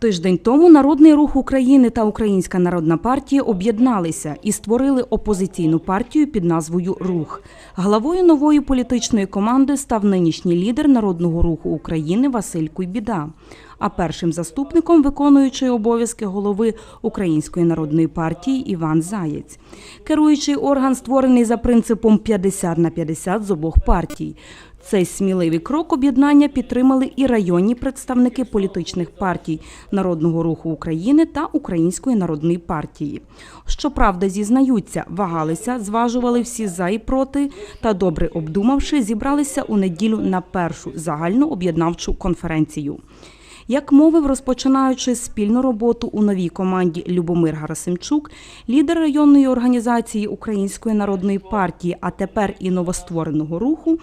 Тиждень тому Народний рух України та Українська народна партія об'єдналися і створили опозиційну партію під назвою Рух. Главою нової політичної команди став нинішній лідер Народного руху України Василь Куйбіда. А першим заступником виконуючий обов'язки голови Української народної партії Іван Заєць. Керуючий орган створений за принципом 50 на 50 з обох партій. Цей сміливий крок об'єднання підтримали і районні представники політичних партій Народного руху України та Української народної партії. Щоправда, зізнаються, вагалися, зважували всі за і проти, та добре обдумавши, зібралися у неділю на першу загальну об'єднавчу конференцію. Як мовив, розпочинаючи спільну роботу у новій команді Любомир Гарасимчук, лідер районної організації Української народної партії, а тепер і новоствореного руху,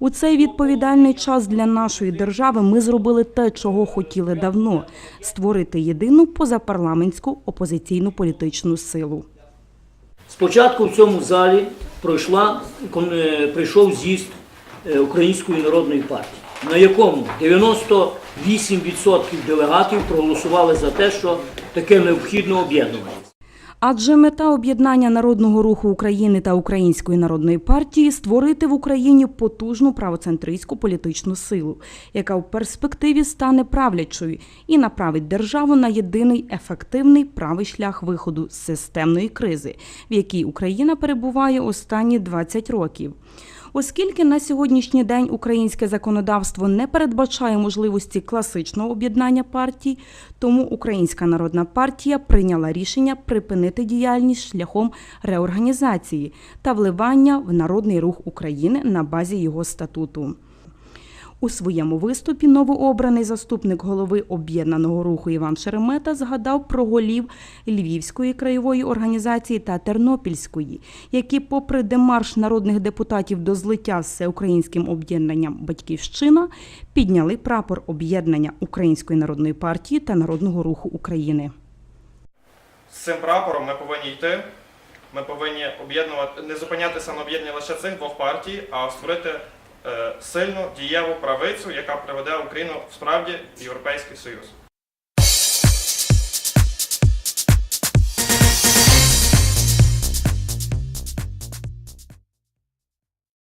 у цей відповідальний час для нашої держави ми зробили те, чого хотіли давно створити єдину позапарламентську опозиційну політичну силу. Спочатку в цьому залі пройшла, е, прийшов з'їзд е, Української народної партії, на якому 98% делегатів проголосували за те, що таке необхідно об'єднування. Адже мета об'єднання Народного руху України та Української народної партії створити в Україні потужну правоцентристську політичну силу, яка в перспективі стане правлячою і направить державу на єдиний ефективний правий шлях виходу з системної кризи, в якій Україна перебуває останні 20 років. Оскільки на сьогоднішній день українське законодавство не передбачає можливості класичного об'єднання партій, тому Українська народна партія прийняла рішення припинити діяльність шляхом реорганізації та вливання в народний рух України на базі його статуту. У своєму виступі новообраний заступник голови об'єднаного руху Іван Шеремета згадав про голів Львівської краєвої організації та Тернопільської, які, попри демарш народних депутатів до злиття з всеукраїнським об'єднанням Батьківщина, підняли прапор об'єднання Української народної партії та Народного руху України. З цим прапором ми повинні йти. Ми повинні об'єднувати, не зупинятися на об'єднанні лише цих двох партій, а створити сильну дієву правицю, яка приведе Україну справді в Європейський Союз.